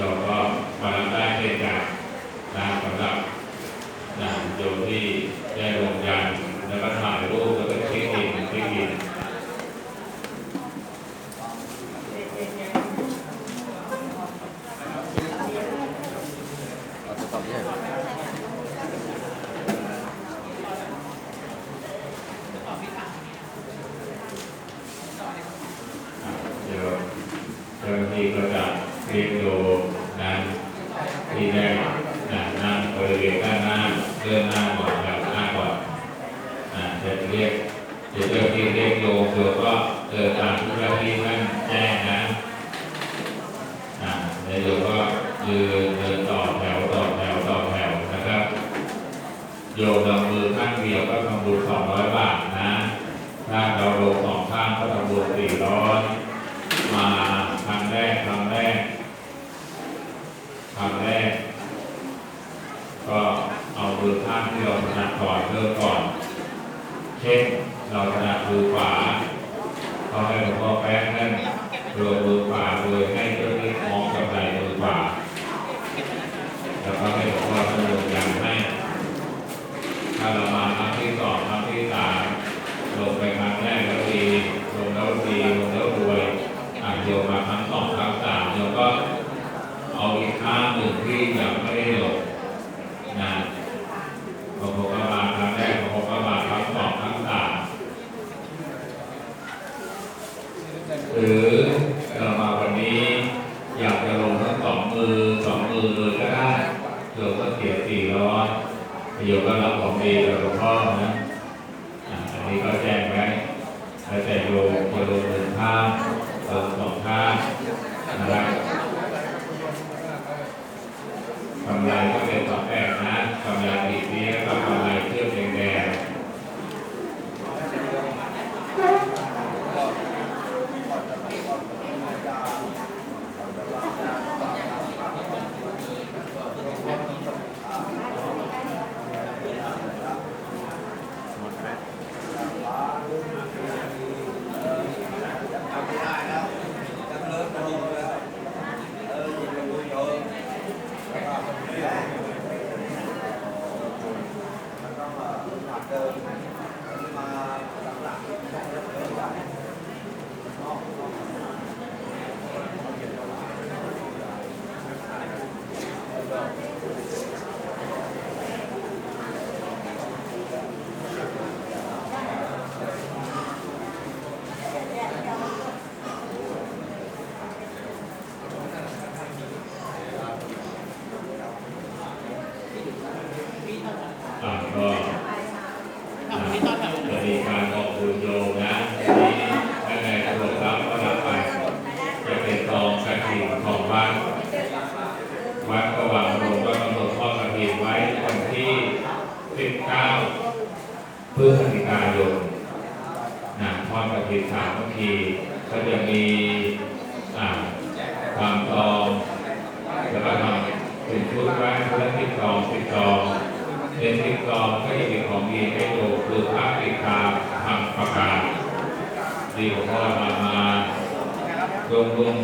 โยมก็มาได้เช่นกันนะสำหรับนะโยมที่ได้ลงยันแล้วก็ถ่ายรูปแล้วก็เช็คอินเช็คอินเราจะตอบที่ไหนเดี๋ยวเจ้าหน้าที่ก็จะ รียกโยนะที่ได้นะนั่งบริเวณด้านหน้าเลื่อนหน้าก่อนแบบหน้าก่อนอ่าจะเรียกเดี๋ยวเจ้าหน้าที่เรียกโยมโยมก็เดินตามที่เจ้าที่ท่านแจ้งนะอ่าแล้วโยมก็ยืนเดินต่อแถวต่อแถวต่อแถวนะครับ โยมลงมือข้างเดียวก็ทำบุญสองร้อยบาทนะถ้าเราลงสองข้างก็ทำบุญสี่ร้อย ครั้งแรก ก็เอามือข้างที่เราถนัดก่อนเริ่มก่อน เช่นเราถนัดมือขวาก็ให้หลวงพ่อแป๊ะนั่นโรยมือขวาโดยให้เจ้าที่มองกับไหล่มือขวาแล้วก็ให้หลวงพ่อท่านลงยันให้ถ้าเรามาครั้งที่สองครั้งที่สามลงไปครั้งแรกแล้วดีลงแล้วดีลงแล้วรวยอะโยมมาครั้งสองครั้งสามโยมก็เอาอีกข้างหนึ่งที่ยังไม่ได้ลงนะบางคนก็มาครั้งแรกบางคนก็มาครั้งสองครั้งสามหรือเรามาวันนี้อยากจะลงทั้งสองมือสองมือเลยก็ได้โยมก็เสียสี่ร้อย โยมก็รับของดีจากหลวงพ่อนะอันนี้ก็แจ้งไว้แล้วแต่โยมจะลงหนึ่งข้างลงสองข้านะครับทำลายก็เป็นสองแบบนะกำไรอีกนี้แล้วก็กำไรเครื่องแดงๆอ่าก็อ่าจะมีการบอกบุญโยมนะทีนี้ถ้าไงตำรวจรับก็รับไป จะเป็นกองกระถิ่นของวัด วัดประวังโรงก็กำหนดข้อกระถิ่นไว้วันที่ 19 พฤศจิกายนนะทอดกระถิ่นสามนาทีก็จะมีความทองแล้วก็ทำเป็นชุดไว้เพื่อติดกองติดกองเป็นติดกองก็จะมีของดีให้ดูคือพระติคาทำประกาศดีของพ่อมามาลงลง